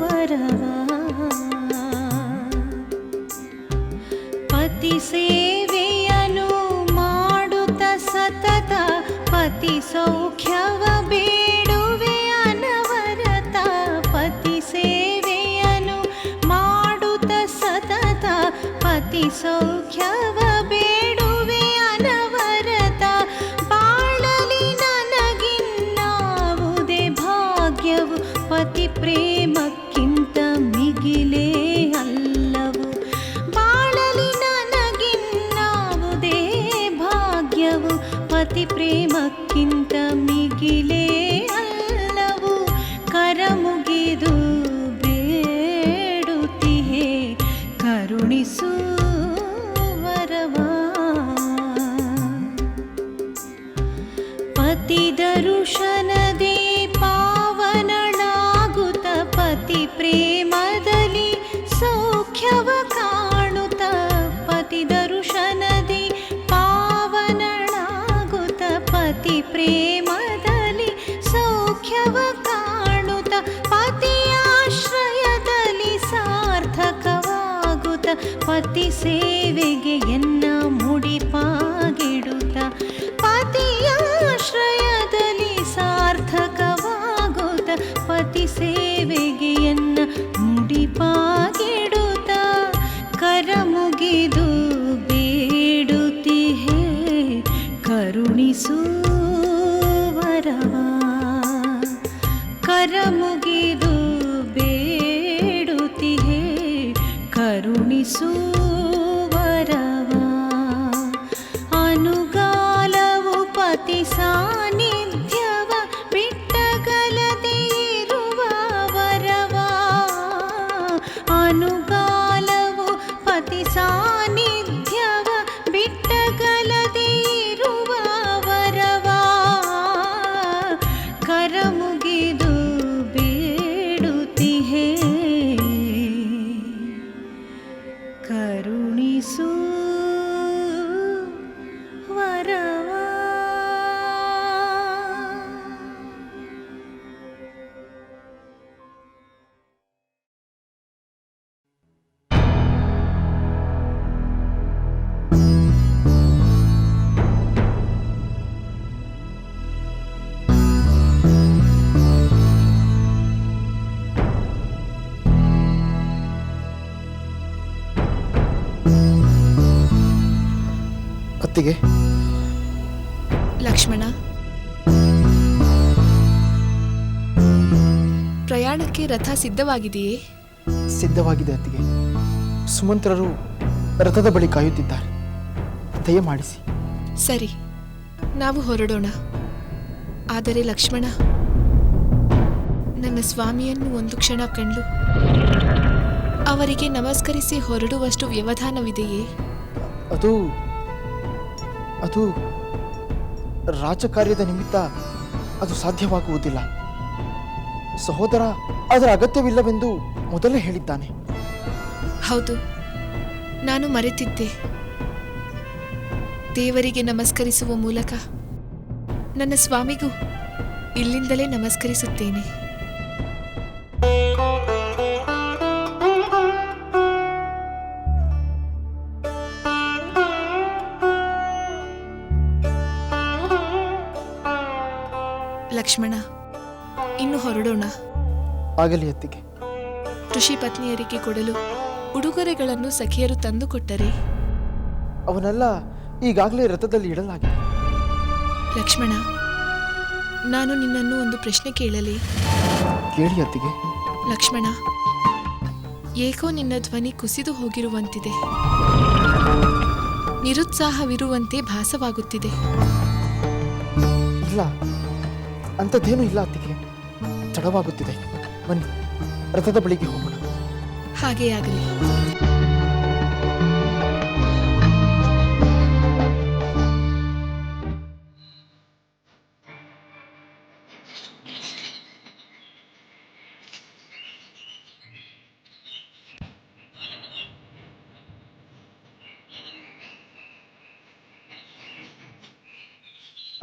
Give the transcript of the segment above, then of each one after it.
ವರವಾ ಪತಿ ಸೇವೆಯನು ಮಾಡುತ್ತ ಸತತ, ಪತಿ ಸೌಖ್ಯವ ಬೇಡುವೆ ಪತಿ ಸೇವೆಯನು ಮಾಡುತ್ತ ಸತತ, ಪತಿ ಸೌಖ್ಯವ ಬೇಡುವೆ ಪತಿ ಸೇವೆಗೆ ಎನ್ನ ಮುಡಿಪಾಗಿಡುತ್ತ ಪತಿಯಾಶ್ರಯದಲ್ಲಿ ಸಾರ್ಥಕವಾಗುತ್ತ ಪತಿ ಸೇವೆಗೆ ಎನ್ನ ಮುಡಿಪಾಗಿಡುತ್ತ. करुणिसूवरवा अनुगालवु पतिसानि ಅತ್ತಿಗೆ ಲಕ್ಷ್ಮಣ ಪ್ರಯಾಣಕ್ಕೆ ರಥ ಸಿದ್ಧವಾಗಿದೆಯೇ? ಸಿದ್ಧವಾಗಿದೆ ಅತ್ತಿಗೆ. ಸುಮಂತ್ರರು ರಥದ ಬಳಿ ಕಾಯುತ್ತಿದ್ದಾರೆ. ದಯಮಾಡಿಸಿ. ಸರಿ ನಾವು ಹೊರಡೋಣ. ಆದರೆ ಲಕ್ಷ್ಮಣ ನನ್ನ ಸ್ವಾಮಿಯನ್ನು ಒಂದು ಕ್ಷಣ ಕಂಡು ಅವರಿಗೆ ನಮಸ್ಕರಿಸಿ ಹೊರಡುವಷ್ಟು ವ್ಯವಧಾನವಿದೆಯೇ? ಅದು ಅದು ರಾಜಕಾರ್ಯದ ನಿಮಿತ್ತ ಅದು ಸಾಧ್ಯವಾಗುವುದಿಲ್ಲ. ಸಹೋದರ, ಅದರ ಅಗತ್ಯವಿಲ್ಲವೆಂದು ಮೊದಲೇ ಹೇಳಿದ್ದಾನೆ. ಹೌದು, ನಾನು ಮರೆತಿದ್ದೆ. ದೇವರಿಗೆ ನಮಸ್ಕರಿಸುವ ಮೂಲಕ ನನ್ನ ಸ್ವಾಮಿಗೂ ಇಲ್ಲಿಂದಲೇ ನಮಸ್ಕರಿಸುತ್ತೇನೆ. ಹೊರಡೋಣ. ಆಗಲಿ ಅತ್ತಿಗೆ. ಋಷಿ ಪತ್ನಿಯರಿಗೆ ಕೊಡಲು ಉಡುಗೊರೆಗಳನ್ನು ಸಖಿಯರು ತಂದುಕೊಟ್ಟರೆ ಅವನೆಲ್ಲ ಈಗಾಗಲೇ ರಥದಲ್ಲಿ ಇಡಲಾಗಿದೆ. ಲಕ್ಷ್ಮಣ ನಾನು ನಿನ್ನನ್ನು ಒಂದು ಪ್ರಶ್ನೆ ಕೇಳಲಿ? ಕೇಳಿ ಅತ್ತಿಗೆ. ಲಕ್ಷ್ಮಣ ಏಕೋ ನಿನ್ನ ಧ್ವನಿ ಕುಸಿದು ಹೋಗಿರುವಂತಿದೆ. ನಿರುತ್ಸಾಹವಿರುವಂತೆ ಭಾಸವಾಗುತ್ತಿದೆ. ಇಲ್ಲ ಅಂಥದ್ದೇನೂ ಇಲ್ಲ ಅತ್ತಿಗೆ. ತಡವಾಗುತ್ತಿದೆ ಬನ್ನಿ ರಥದ ಬಳಿಗೆ ಹೋಗೋಣ. ಹಾಗೇ ಆಗಲಿ.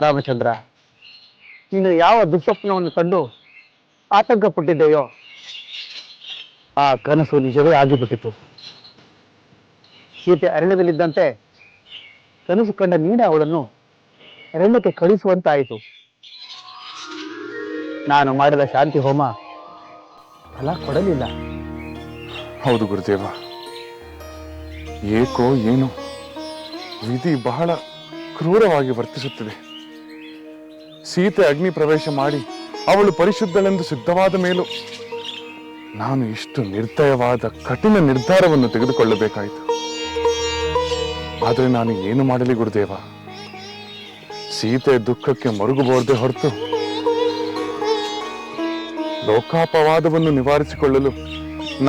ರಾಮಚಂದ್ರ ನೀನು ಯಾವ ದುಸ್ವಪ್ನವನ್ನು ಕಂಡು ಆತಂಕ ಪಟ್ಟಿದ್ದೆಯೋ ಆ ಕನಸು ನಿಜವೇ ಆಗಿಬಿಟ್ಟಿತು ಸೀತೆ ಅರಣ್ಯದಲ್ಲಿದ್ದಂತೆ ಕನಸು ಕಂಡ ನೀನೆ ಅವಳನ್ನು ಅರಣ್ಯಕ್ಕೆ ಕಳಿಸುವಂತಾಯಿತು. ನಾನು ಮಾಡಿದ ಶಾಂತಿ ಹೋಮ ಫಲ ಕೊಡಲಿಲ್ಲ. ಹೌದು ಗುರುದೇವ. ಏಕೋ ಏನು ವಿಧಿ ಬಹಳ ಕ್ರೂರವಾಗಿ ವರ್ತಿಸುತ್ತಿದೆ. ಸೀತೆ ಅಗ್ನಿ ಪ್ರವೇಶ ಮಾಡಿ ಅವಳು ಪರಿಶುದ್ಧಳೆಂದು ಸಿದ್ಧವಾದ ಮೇಲೂ ನಾನು ಇಷ್ಟು ನಿರ್ದಯವಾದ ಕಠಿಣ ನಿರ್ಧಾರವನ್ನು ತೆಗೆದುಕೊಳ್ಳಬೇಕಾಯಿತು. ಆದರೆ ನಾನು ಏನು ಮಾಡಲಿ ಗುರುದೇವ? ಸೀತೆ ದುಃಖಕ್ಕೆ ಮರುಗಬಾರದೆ ಹೊರತು ಲೋಕಾಪವಾದವನ್ನು ನಿವಾರಿಸಿಕೊಳ್ಳಲು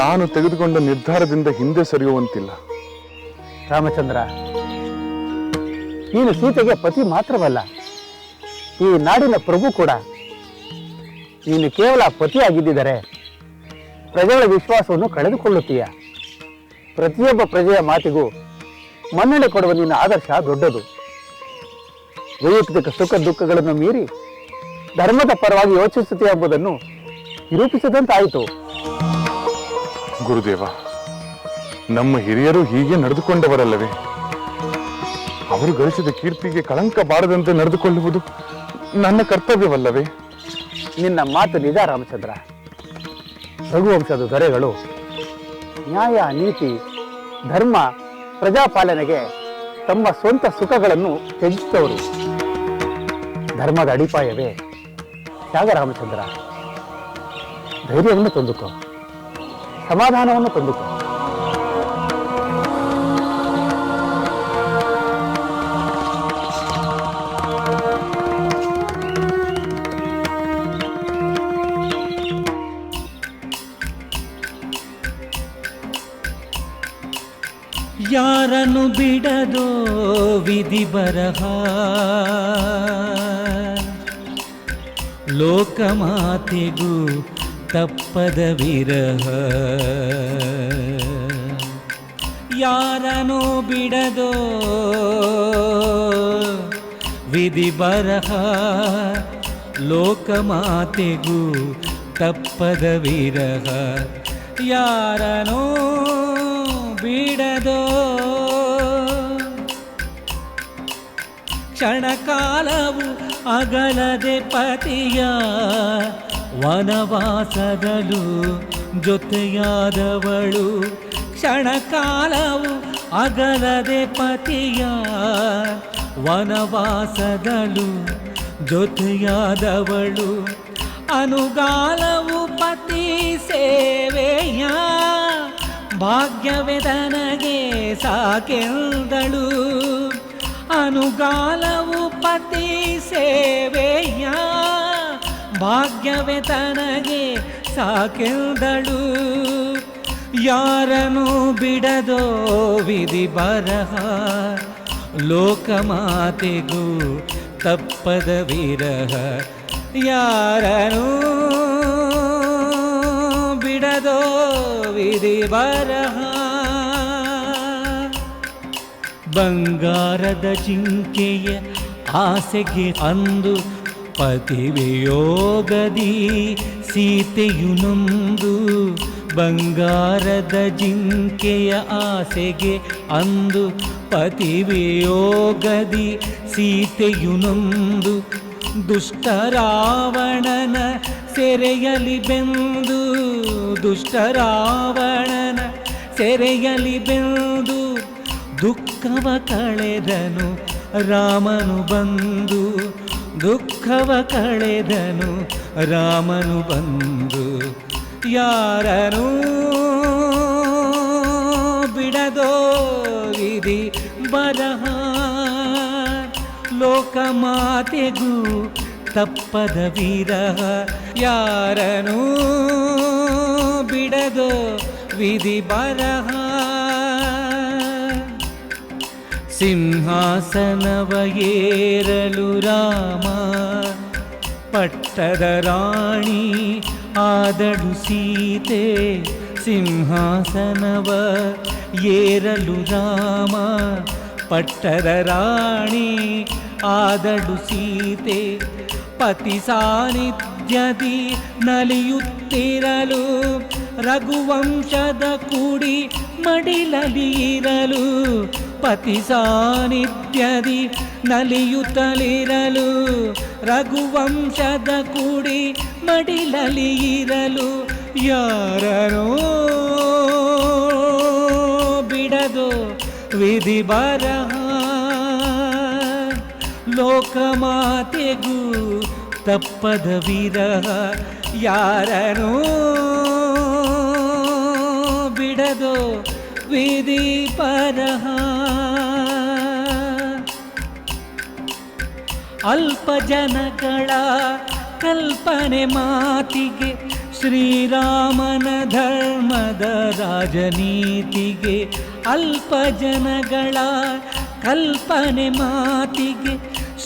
ನಾನು ತೆಗೆದುಕೊಂಡ ನಿರ್ಧಾರದಿಂದ ಹಿಂದೆ ಸರಿಯುವಂತಿಲ್ಲ. ರಾಮಚಂದ್ರ, ನೀನು ಸೀತೆಗೆ ಪತಿ ಮಾತ್ರವಲ್ಲ, ಈ ನಾಡಿನ ಪ್ರಭು ಕೂಡ ನೀನು ಕೇವಲ ಪತಿಯಾಗಿದ್ದರೆ ಪ್ರಜೆಗಳ ವಿಶ್ವಾಸವನ್ನು ಕಳೆದುಕೊಳ್ಳುತ್ತೀಯ. ಪ್ರತಿಯೊಬ್ಬ ಪ್ರಜೆಯ ಮಾತಿಗೂ ಮನ್ನಣೆ ಕೊಡುವ ನಿನ್ನ ಆದರ್ಶ ದೊಡ್ಡದು. ವೈಯಕ್ತಿಕ ಸುಖ ದುಃಖಗಳನ್ನು ಮೀರಿ ಧರ್ಮದ ಪರವಾಗಿ ಯೋಚಿಸುತ್ತೆ ಎಂಬುದನ್ನು ನಿರೂಪಿಸಿದಂತಾಯಿತು. ಗುರುದೇವ, ನಮ್ಮ ಹಿರಿಯರು ಹೀಗೆ ನಡೆದುಕೊಂಡವರಲ್ಲವೇ? ಅವರು ಗಳಿಸಿದ ಕೀರ್ತಿಗೆ ಕಳಂಕ ಬಾರದಂತೆ ನಡೆದುಕೊಳ್ಳುವುದು ನನ್ನ ಕರ್ತವ್ಯವಲ್ಲವೇ? ನಿನ್ನ ಮಾತು ನಿಜ, ರಾಮಚಂದ್ರ. ರಘುವಂಶದ ದೊರೆಗಳು ನ್ಯಾಯ, ನೀತಿ, ಧರ್ಮ, ಪ್ರಜಾಪಾಲನೆಗೆ ತಮ್ಮ ಸ್ವಂತ ಸುಖಗಳನ್ನು ತ್ಯಜಿಸಿದವರು. ಧರ್ಮದ ಅಡಿಪಾಯವೇ ತ್ಯಾಗ, ರಾಮಚಂದ್ರ. ಧೈರ್ಯವನ್ನು ತಂದುಕೋ. ಸಮಾಧಾನವನ್ನು ತಂದುಕೋ. ಬಿಡದೋ ವಿಧಿ ಬರಹ. ಲೋಕಮಾತೆಗೂ ತಪ್ಪದ ವಿರಹ. ಯಾರನು ಬಿಡದೋ ವಿಧಿ ಬರಹ. ಲೋಕಮಾತೆಗೂ ತಪ್ಪದ ವಿರಹ. ಯಾರನೋ ಬಿಡದೋ ಕ್ಷಣಕಾಲವು ಅಗಲದೆ ಪತಿಯ ವನವಾಸದಲು ಜೊತೆಯಾದವಳು. ಕ್ಷಣಕಾಲವು ಅಗಲದೆ ಪತಿಯ ವನವಾಸದಲು ಜೊತೆಯಾದವಳು. ಅನುಗಾಲವು ಪತಿ ಸೇವೆಯ ಭಾಗ್ಯವೆದನಗೆ ಸಾಕೆಂದಳು. ಅನುಗಾಲವು ಪತಿ ಸೇವೆಯ ಭಾಗ್ಯವೆತನಗೆ ಸಾಕೆಂದಳು. ಯಾರನು ಬಿಡದೋ ವಿಧಿ ಬರಹ ಲೋಕಮಾತೆಗೂ ತಪ್ಪದ ವಿರಹ ಯಾರನು ಬಿಡದೋ ವಿಧಿ ಬರಹ ಬಂಗಾರದ ಜಿಂಕೆಯ ಆಸೆಗೆ ಅಂದು ಪತಿವಿಯೋಗದಿ ಸೀತೆಯು ನೊಂದು. ಬಂಗಾರದ ಜಿಂಕೆಯ ಆಸೆಗೆ ಅಂದು ಪತಿವಿಯೋಗದಿ ಸೀತೆಯು ನೊಂದು. ದುಷ್ಟ ರಾವಣನ ಸೆರೆಯಲಿ ಬೆಂದು, ದುಷ್ಟ ರಾವಣನ ಸೆರೆಯಲಿ ಬೆಂದು ದುಃಖವ ಕಳೆದನು, ರಾಮನು ಬಂದು. ದುಃಖವ ಕಳೆದನು, ರಾಮನು ಬಂದು. ಯಾರನು ಬಿಡದೋ ವಿಧಿ ಬರಹ ಲೋಕಮಾತೆಗೂ ತಪ್ಪದ ವಿರಹ. ಯಾರನೂ ಬಿಡದೋ ವಿಧಿ ಬರಹ? ಸಿಂಹಾಸನವ ಏರಲು ರಾಮ. ಪಟ್ಟದ ರಾಣಿ ಆದಳು ಸೀತೆ, ಸಿಂಹಾಸನವ ಏರಲು ರಾಮ. ಪಟ್ಟದ ರಾಣಿ ಆದಳು ಸೀತೆ, ಪತಿ ಸಾನಿಧ್ಯದಿ ನಲಿಯುತ್ತಿರಲು, ರಘುವಂಶದ ಕುಡಿ ಮಡಿಲಲಿ ಇರಲು. ಪತಿ ಸಾನ್ನಿಧ್ಯದಿ ನಲಿಯುತ್ತಲಿರಲು, ರಘುವಂಶದ ಕುಡಿ ಮಡಿಲಲಿ ಇರಲು ಯಾರನೋ ಬಿಡದು ವಿಧಿ ಬರಹ. ಲೋಕಮಾತೆಗೂ ತಪ್ಪದ ವಿರಹ, ಯಾರನೋ ಬಿಡದೋ ಬರಹ ಅಲ್ಪ ಜನಗಳ ಕಲ್ಪನೆ ಮಾತಿಗೆ, ಶ್ರೀರಾಮನ ಧರ್ಮದ ರಾಜನೀತಿಗೆ, ಅಲ್ಪ ಜನಗಳ ಕಲ್ಪನೆ ಮಾತಿಗೆ,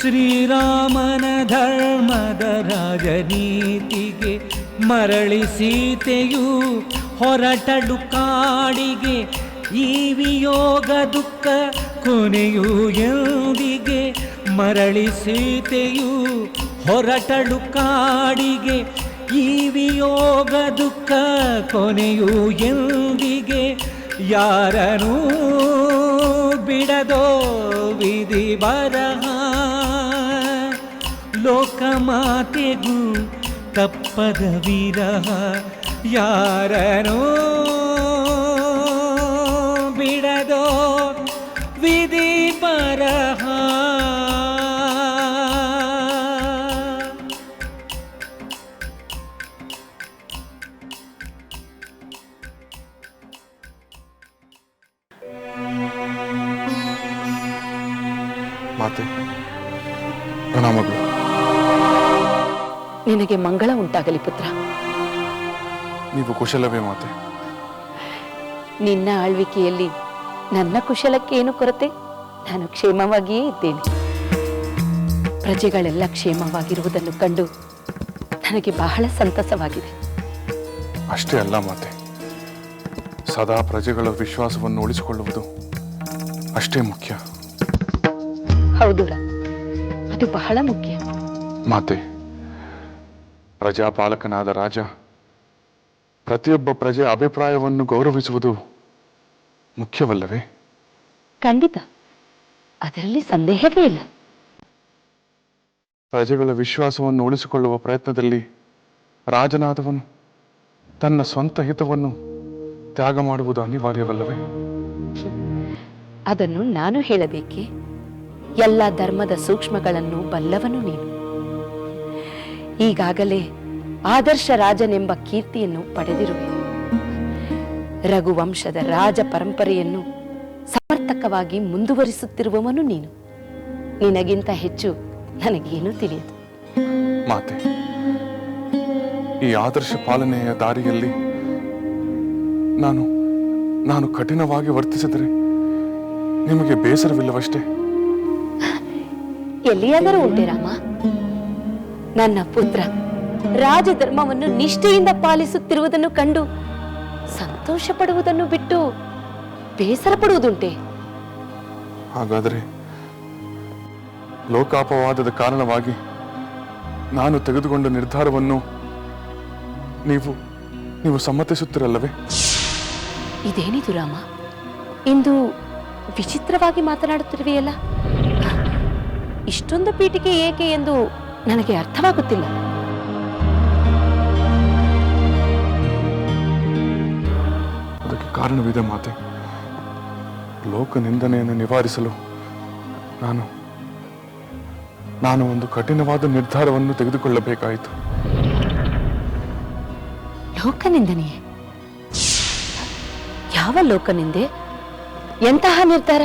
ಶ್ರೀರಾಮನ ಧರ್ಮದ ರಾಜನೀತಿಗೆ, ಮರಳಿ ಸೀತೆಯು ಹೊರಟಡು ಕಾಡಿಗೆ ಈ ವಿಯೋಗ ದುಃಖ ಕೊನೆಯು ಎಂದಿಗೆ ಮರಳಿ ಸೀತೆಯು ಹೊರಟಳು ಕಾಡಿಗೆ. ಈ ವಿಯೋಗ ದುಃಖ ಕೊನೆಯು ಎಂದಿಗೆ ಯಾರನೂ ಬಿಡದೋ ವಿಧಿ ಬರಹ. ಲೋಕಮಾತೆಗೂ ತಪ್ಪದ ವಿರಹ, ಯಾರನೋ ನಿನಗೆ ಮಂಗಳ ಉಂಟಾಗಲಿ ಪುತ್ರ. ನೀವು ಕುಶಲವೇ ಮಾತೆ. ನಿನ್ನ ಆಳ್ವಿಕೆಯಲ್ಲಿ ನನ್ನ ಕುಶಲಕ್ಕೆ ಏನು ಕೊರತೆ? ನಾನು ಕ್ಷೇಮವಾಗಿಯೇ ಇದ್ದೇನೆ. ಪ್ರಜೆಗಳೆಲ್ಲ ಕ್ಷೇಮವಾಗಿರುವುದನ್ನು ಕಂಡು ನನಗೆ ಬಹಳ ಸಂತಸವಾಗಿದೆ. ಅಷ್ಟೇ ಅಲ್ಲ ಮಾತೆ. ಸದಾ ಪ್ರಜೆಗಳ ವಿಶ್ವಾಸವನ್ನು ಉಳಿಸಿಕೊಳ್ಳುವುದು ಅಷ್ಟೇ ಮುಖ್ಯ. ಹೌದು ಅದು ಬಹಳ ಮುಖ್ಯ. ಮಾತೆ ಪ್ರಜಾಪಾಲಕನಾದ ರಾಜ ಪ್ರತಿಯೊಬ್ಬ ಪ್ರಜೆ ಅಭಿಪ್ರಾಯವನ್ನು ಗೌರವಿಸುವುದು ಮುಖ್ಯವಲ್ಲವೇ? ಖಂಡಿತ. ಅದರಲ್ಲಿ ಸಂದೇಹವೇ ಇಲ್ಲ. ಪ್ರಜೆಗಳ ವಿಶ್ವಾಸವನ್ನು ಉಳಿಸಿಕೊಳ್ಳುವ ಪ್ರಯತ್ನದಲ್ಲಿ ರಾಜನಾದವನು ತನ್ನ ಸ್ವಂತ ಹಿತವನ್ನು ತ್ಯಾಗ ಮಾಡುವುದು ಅನಿವಾರ್ಯವಲ್ಲವೇ? ಅದನ್ನು ನಾನು ಹೇಳಬೇಕೆ. ಎಲ್ಲ ಧರ್ಮದ ಸೂಕ್ಷ್ಮಗಳನ್ನು ಬಲ್ಲವನು ನೀನು. ಈಗಾಗಲೇ ಆದರ್ಶ ರಾಜನೆಂಬ ಕೀರ್ತಿಯನ್ನು ಪಡೆದಿರುವೆ. ರಘುವಂಶದ ರಾಜ ಪರಂಪರೆಯನ್ನು ಸಮರ್ಥಕವಾಗಿ ಮುಂದುವರಿಸುತ್ತಿರುವವನು ನೀನು. ನಿನಗಿಂತ ಹೆಚ್ಚು ನನಗೇನು ತಿಳಿಯದು. ಮಾತೆ ಈ ಆದರ್ಶ ಪಾಲನೆಯ ದಾರಿಯಲ್ಲಿ ನಾನು ನಾನು ಕಠಿಣವಾಗಿ ವರ್ತಿಸಿದರೆ ನಿಮಗೆ ಬೇಸರವಿಲ್ಲವಷ್ಟೇ? ಎಲ್ಲಿಯಾದರೂ ಉಂಟೆ ರಾಮ. ನನ್ನ ಪುತ್ರ ರಾಜಧರ್ಮವನ್ನು ನಿಷ್ಠೆಯಿಂದ ಪಾಲಿಸುತ್ತಿರುವುದನ್ನು ಕಂಡು ಸಂತೋಷ ಪಡುವುದನ್ನು ಬಿಟ್ಟು ಬೇಸರ ಪಡುವುದುಂಟೆ ಹಾಗಾದರೆ ಲೋಕಾಪವಾದದ ಕಾರಣವಾಗಿ ನಾನು ತೆಗೆದುಕೊಂಡ ನಿರ್ಧಾರವನ್ನು ನೀವು ನೀವು ಸಮ್ಮತಿಸುತ್ತಿರಲ್ಲವೇ? ಇದೇನಿದು ರಾಮ? ಇಂದು ವಿಚಿತ್ರವಾಗಿ ಮಾತನಾಡುತ್ತಿರುವೆಯಲ್ಲ? ಇಷ್ಟೊಂದು ಪೀಠಿಕೆ ಏಕೆ ಎಂದು ನನಗೆ ಅರ್ಥವಾಗುತ್ತಿಲ್ಲ. ಅದಕ್ಕೆ ಕಾರಣವಿದೆ ಮಾತೆ. ಲೋಕ ನಿಂದನೆಯನ್ನು ನಿವಾರಿಸಲು ನಾನು ನಾನು ಒಂದು ಕಠಿಣವಾದ ನಿರ್ಧಾರವನ್ನು ತೆಗೆದುಕೊಳ್ಳಬೇಕಾಯಿತು. ಲೋಕನಿಂದನೆಯೇ? ಯಾವ ಲೋಕನಿಂದೆ? ಎಂತಹ ನಿರ್ಧಾರ?